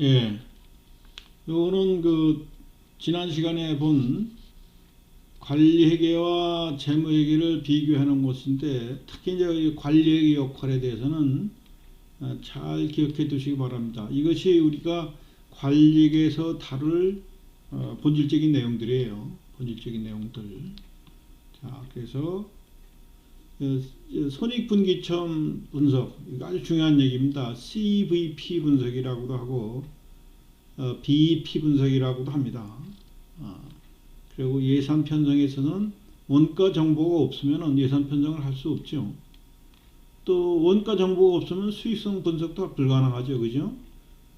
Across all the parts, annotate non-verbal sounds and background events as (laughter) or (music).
예. 요거는 그 지난 시간에 본 관리회계와 재무회계를 놓은 것인데 특히 이제 이 관리회계 역할에 대해서는 어, 잘 기억해 두시기 바랍니다. 이것이 우리가 관리계에서 다룰 어, 본질적인 내용들이에요. 본질적인 내용들. 자, 그래서 어, 손익분기점 분석 이거 아주 중요한 얘기입니다. CVP 분석이라고도 하고 어, BEP 분석이라고도 합니다. 아, 그리고 예산 편성에서는 원가 정보가 없으면 예산 편성을 할 수 없죠. 또 원가 정보가 없으면 수익성 분석도 불가능하죠, 그죠?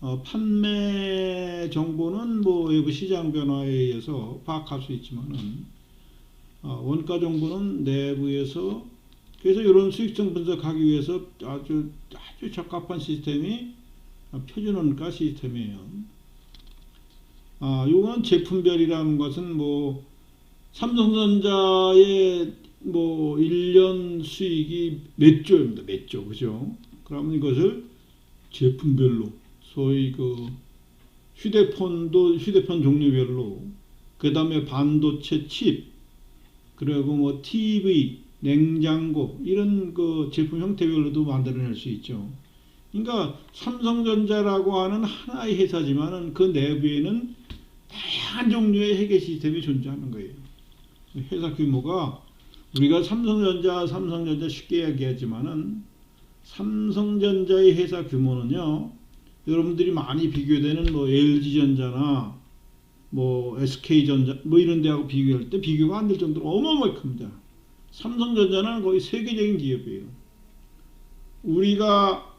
어, 판매 정보는 뭐 외부 시장 변화에 의해서 파악할 수 있지만은 어, 원가 정보는 내부에서 그래서 이런 수익성 분석하기 위해서 아주 아주 적합한 시스템이 표준원가 시스템이에요. 아, 요건 제품별이라는 것은 뭐 삼성전자의 뭐 1년 수익이 몇 조입니다. 몇 조. 그죠? 그러면 이것을 제품별로 소위 그 휴대폰도 휴대폰 종류별로 그 다음에 반도체 칩 그리고 뭐 TV, 냉장고 이런 그 제품 형태별로도 만들어낼 수 있죠. 그러니까 삼성전자라고 하는 하나의 회사지만은 그 내부에는 다양한 종류의 회계 시스템이 존재하는 거예요. 회사 규모가 우리가 삼성전자, 삼성전자 쉽게 얘기하지만은 삼성전자의 회사 규모는요. 여러분들이 많이 비교되는 뭐 LG전자나 뭐 SK전자 뭐 이런 데하고 비교할 때 비교가 안 될 정도로 어마어마하게 큽니다. 삼성전자는 거의 세계적인 기업이에요. 우리가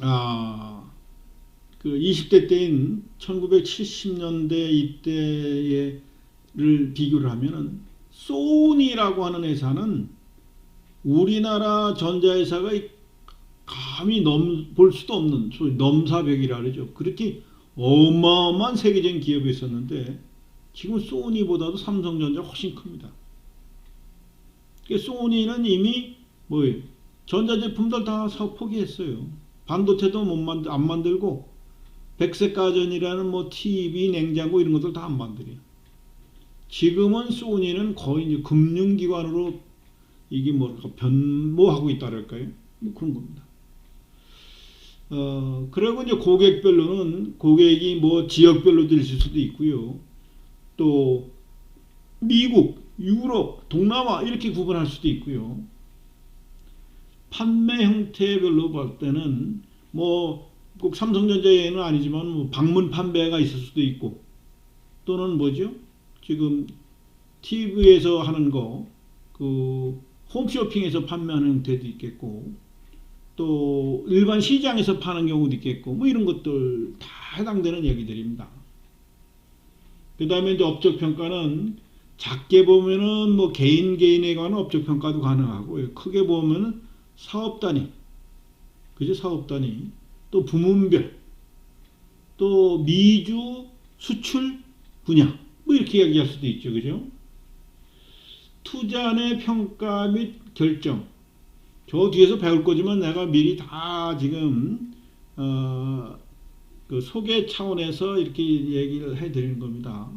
아, 그 20대 때인 1970년대 이때를 비교를 하면은 소니라고 하는 회사는 우리나라 전자회사가 감히 넘 볼 수도 없는 소위 넘사벽이라 그러죠. 그렇게 어마어마한 세계적인 기업이 있었는데 지금 소니보다도 삼성전자 훨씬 큽니다. 그 소니는 이미 뭐 전자제품들 다 포기했어요. 반도체도 못 만들 안 만들고 백색 가전이라는 뭐 TV, 냉장고 이런 것들 다 안 만들어요. 지금은 소니는 거의 이제 금융기관으로 이게 뭐랄까 변모하고 있다랄까요? 뭐 그런 겁니다. 어, 그리고 이제 고객별로는 고객이 뭐 지역별로 들실 수도 있고요. 또 미국, 유럽, 동남아 이렇게 구분할 수도 있고요. 판매 형태별로 볼 때는 뭐 꼭 삼성전자에는 아니지만 뭐 방문 판매가 있을 수도 있고 또는 뭐죠? 지금 TV에서 하는 거, 그 홈쇼핑에서 판매하는 형태도 있겠고 또 일반 시장에서 파는 경우도 있겠고 뭐 이런 것들 다 해당되는 얘기들입니다. 그 다음에 이제 업적 평가는 작게 보면은 뭐 개인 개인에 관한 업적 평가도 가능하고 크게 보면은 사업 단위, 그죠 사업 단위, 또 부문별, 또 미주 수출 분야 뭐 이렇게 이야기할 수도 있죠, 그죠? 투자의 평가 및 결정. 저 뒤에서 배울 거지만 내가 미리 다 지금 어, 그 소개 차원에서 이렇게 얘기를 해드리는 겁니다.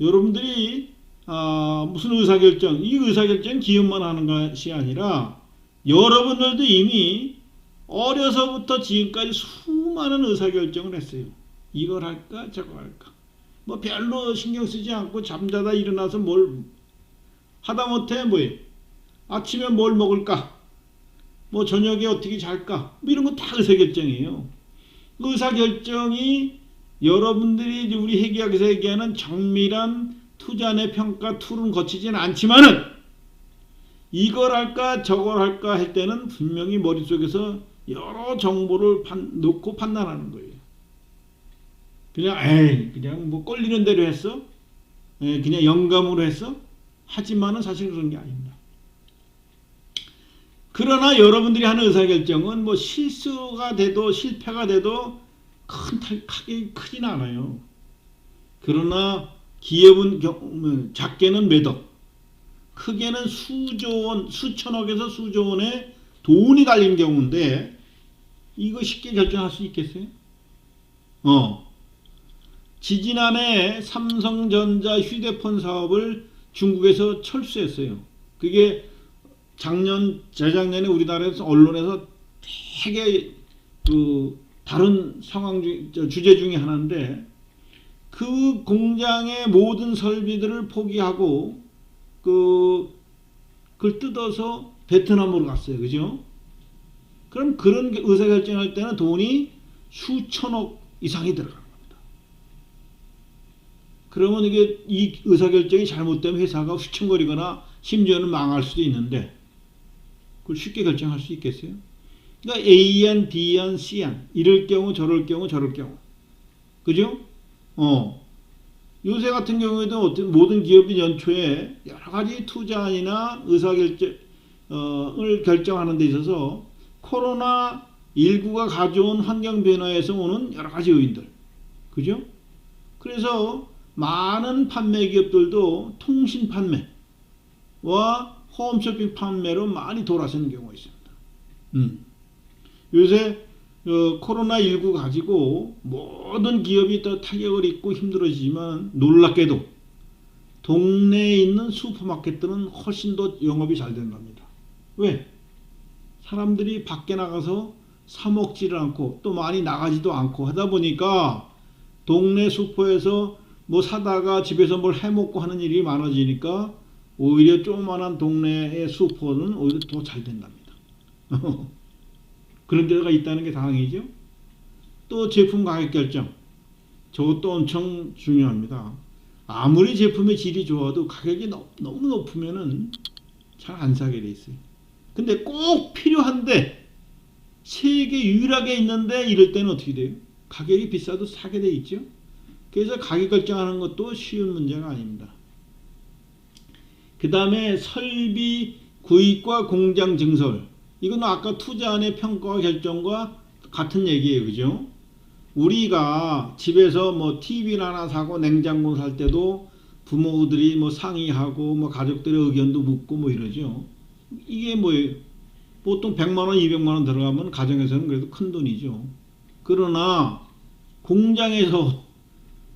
여러분들이 아, 무슨 의사결정, 이 의사결정 기업만 하는 것이 아니라 여러분들도 이미 어려서부터 지금까지 수많은 의사결정을 했어요. 이걸 할까, 저거 할까. 뭐 별로 신경 쓰지 않고 잠자다 일어나서 뭘 하다못해 뭐예요? 아침에 뭘 먹을까? 뭐 저녁에 어떻게 잘까? 뭐 이런 거 다 의사결정이에요. 그 의사결정이 여러분들이 이제 우리 회계학에서 얘기하는 정밀한 투자 내 평가 툴은 거치진 않지만은 이걸 할까 저걸 할까 할 때는 분명히 머릿속에서 여러 정보를 판, 놓고 판단하는 거예요. 그냥 에이 그냥 뭐 꼴리는 대로 했어? 에이, 그냥 영감으로 했어? 하지만은 사실 그런 게 아닙니다. 그러나 여러분들이 하는 의사결정은 뭐 실수가 돼도 실패가 돼도 큰 타격이 크진 않아요. 그러나 기업은 뭐 작게는 몇억, 크게는 수조 원, 수천억에서 수조 원의 돈이 달린 경우인데 이거 쉽게 결정할 수 있겠어요? 어. 지지난해 삼성전자 휴대폰 사업을 중국에서 철수했어요. 그게 작년, 재작년에 우리나라에서 언론에서 되게 그 다른 상황 중, 저 주제 중에 하나인데 그 공장의 모든 설비들을 포기하고 그 그걸 뜯어서 베트남으로 갔어요. 그죠? 그럼 그런 의사결정할 때는 돈이 수천억 이상이 들어가는 겁니다. 그러면 이게 이 의사결정이 잘못되면 회사가 휘청거리거나 심지어는 망할 수도 있는데 그걸 쉽게 결정할 수 있겠어요? 그러니까 A안, B안, C안 이럴 경우 저럴 경우 저럴 경우 그죠? 어 요새 같은 경우에도 어떤 모든 기업이 연초에 여러 가지 투자안이나 의사결정을 결정하는 데 있어서 코로나 19가 가져온 환경 변화에서 오는 여러 가지 요인들 그죠? 그래서 많은 판매 기업들도 통신 판매와 홈쇼핑 판매로 많이 돌아서는 경우가 있습니다. 음. 요새 어, 코로나19 가지고 모든 기업이 또 타격을 입고 힘들어지지만 놀랍게도 동네에 있는 슈퍼마켓들은 훨씬 더 영업이 잘 된답니다. 왜? 사람들이 밖에 나가서 사 먹지를 않고 또 많이 나가지도 않고 하다 보니까 동네 슈퍼에서 뭐 사다가 집에서 뭘 해먹고 하는 일이 많아지니까 오히려 조그만한 동네의 슈퍼는 오히려 더 잘 된답니다. (laughs) 그런 데가 있다는 게 다행이죠. 또 제품 가격 결정. 저것도 엄청 중요합니다. 아무리 제품의 질이 좋아도 가격이 너, 무 높으면은 잘 안 사게 돼 있어요. 근데 꼭 필요한데 세계 유일하게 있는데 이럴 때는 어떻게 돼요? 가격이 비싸도 사게 돼 있죠. 그래서 가격 결정하는 것도 쉬운 문제가 아닙니다. 그 다음에 설비 구입과 공장 증설. 이건 아까 투자안의 평가 결정과 같은 얘기예요. 그죠? 우리가 집에서 뭐 TV를 하나 사고 냉장고 살 때도 부모들이 뭐 상의하고 뭐 가족들의 의견도 묻고 뭐 이러죠. 이게 뭐예요? 보통 100만 원, 200만 원 들어가면 가정에서는 그래도 큰 돈이죠. 그러나 공장에서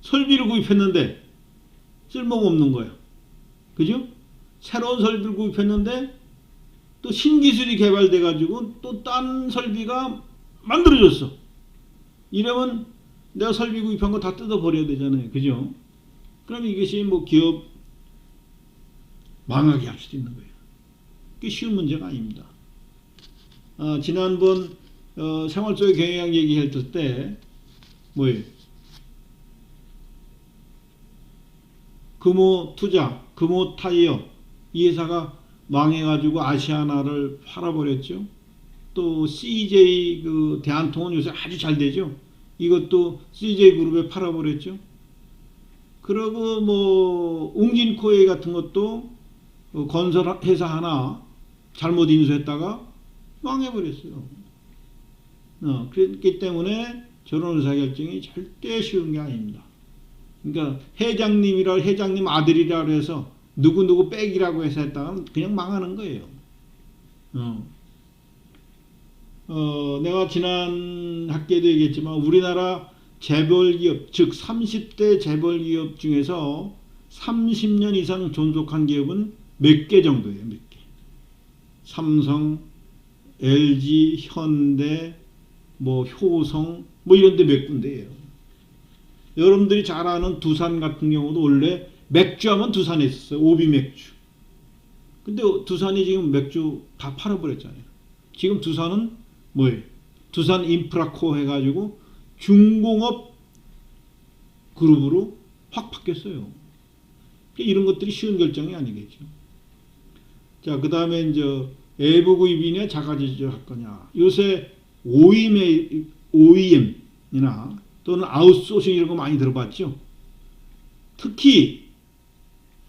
설비를 구입했는데 쓸모가 없는 거예요. 그죠? 새로운 설비를 구입했는데 또 신기술이 개발돼 가지고 또 딴 설비가 만들어졌어. 이러면 내가 설비 구입한 거 다 뜯어 버려야 되잖아요. 그죠? 그럼 이것이 뭐 기업 망하게 할 수도 있는 거예요. 그게 쉬운 문제가 아닙니다. 아, 지난번 어, 생활 속의 경영 얘기했을 때 뭐예요? 금호 투자, 금호 타이어 이 회사가 망해가지고 아시아나를 팔아버렸죠. 또 CJ 그 대한통운 요새 아주 잘 되죠. 이것도 CJ 그룹에 팔아버렸죠. 그리고 뭐 웅진코에 같은 것도 그 건설 회사 하나 잘못 인수했다가 망해버렸어요. 어, 그렇기 때문에 저런 의사결정이 절대 쉬운 게 아닙니다. 그러니까 회장님이라 회장님 아들이라 해서 누구누구 백이라고 해서 했다면 그냥 망하는 거예요. 어. 어, 내가 지난 학기에도 얘기했지만 우리나라 재벌기업, 즉 30대 재벌기업 중에서 30년 이상 존속한 기업은 몇 개 정도예요. 몇 개. 삼성, LG, 현대, 뭐 효성, 뭐 이런 데 몇 군데예요. 여러분들이 잘 아는 두산 같은 경우도 원래 맥주 하면 두산에 있었어요. 오비 맥주. 근데 두산이 지금 맥주 다 팔아버렸잖아요. 지금 두산은 뭐예요? 두산 인프라코 해가지고 중공업 그룹으로 확 바뀌었어요. 이런 것들이 쉬운 결정이 아니겠죠. 자, 그 다음에 이제 외부 구입이냐 자가 제조할 거냐. 요새 OEM, OEM이나 또는 아웃소싱 이런 거 많이 들어봤죠. 특히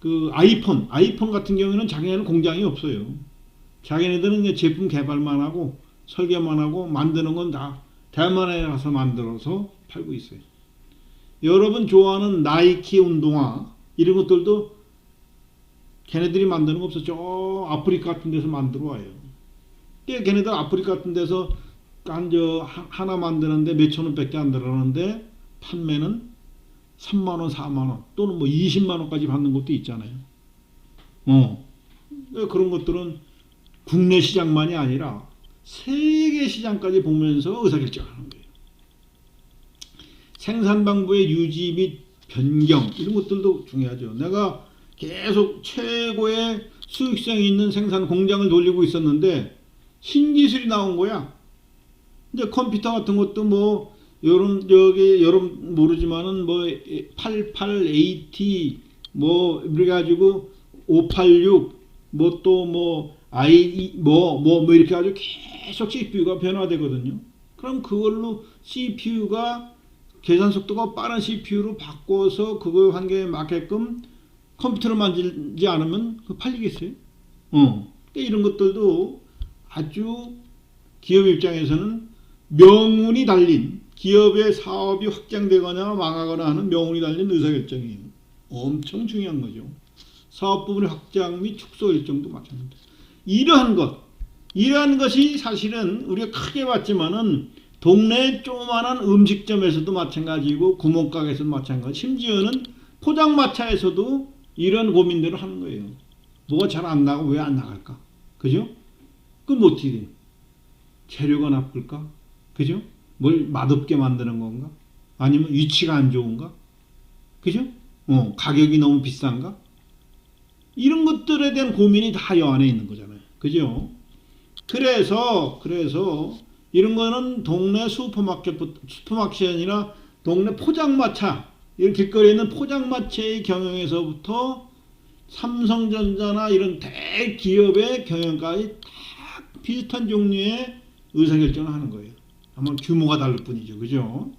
그 아이폰, 아이폰 같은 경우에는 자기네는 공장이 없어요. 자기네들은 제품 개발만 하고 설계만 하고 만드는 건 다 대만에 가서 만들어서 팔고 있어요. 여러분 좋아하는 나이키 운동화 이런 것들도 걔네들이 만드는 거 없어. 저 아프리카 같은 데서 만들어 와요. 걔네들 아프리카 같은 데서 깐저 하나 만드는데 몇천 원밖에 안 들어가는데 판매는 3만 원, 4만 원 또는 뭐 20만 원까지 받는 것도 있잖아요. 어. 그런 것들은 국내 시장만이 아니라 세계 시장까지 보면서 의사결정하는 거예요. 생산방부의 유지 및 변경 이런 것들도 중요하죠. 내가 계속 최고의 수익성이 있는 생산 공장을 돌리고 있었는데 신기술이 나온 거야. 이제 컴퓨터 같은 것도 뭐 여름 저기 여름 모르지만은 뭐 88AT 뭐 그래 가지고 586 뭐 또뭐 i 뭐뭐 뭐 이렇게 아주 계속 CPU가 변화되거든요. 그럼 그걸로 CPU가 계산 속도가 빠른 CPU로 바꿔서 그거 환경에 맞게끔 컴퓨터를 만들지 않으면 그 팔리겠어요? 어. 그러니까 이런 것들도 아주 기업 입장에서는 명운이 달린 기업의 사업이 확장되거나 망하거나 하는 명운이 달린 의사결정이에요. 엄청 중요한 거죠. 사업 부분의 확장 및 축소 일정도 마찬가지입니다. 이러한 것, 이러한 것이 사실은 우리가 크게 봤지만은 동네 조그마한 음식점에서도 마찬가지고 구멍가게에서도 마찬가지, 심지어는 포장마차에서도 이런 고민들을 하는 거예요. 뭐가 잘 안 나고 왜 안 나갈까? 그죠? 그럼 어떻게 돼? 재료가 나쁠까? 그죠? 뭘 맛없게 만드는 건가? 아니면 위치가 안 좋은가? 그죠? 어, 가격이 너무 비싼가? 이런 것들에 대한 고민이 다 여 안에 있는 거잖아요. 그죠? 그래서, 그래서, 이런 거는 동네 슈퍼마켓, 슈퍼마켓이 아니라 동네 포장마차, 이런 길거리에 있는 포장마차의 경영에서부터 삼성전자나 이런 대기업의 경영까지 다 비슷한 종류의 의사결정을 하는 거예요. 다만 규모가 다를 뿐이죠. 그죠?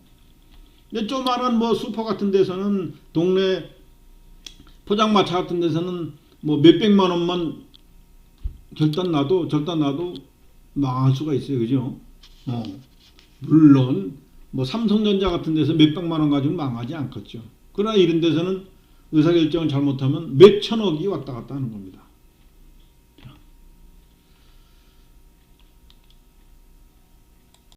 근데 조그마한 뭐 슈퍼 같은 데서는 동네 포장마차 같은 데서는 뭐 몇백만 원만 결단 나도 절단 나도 망할 수가 있어요. 그죠? 어. 물론 뭐 삼성전자 같은 데서 몇백만 원 가지고 망하지 않겠죠. 그러나 이런 데서는 의사결정을 잘못하면 몇천억이 왔다 갔다 하는 겁니다.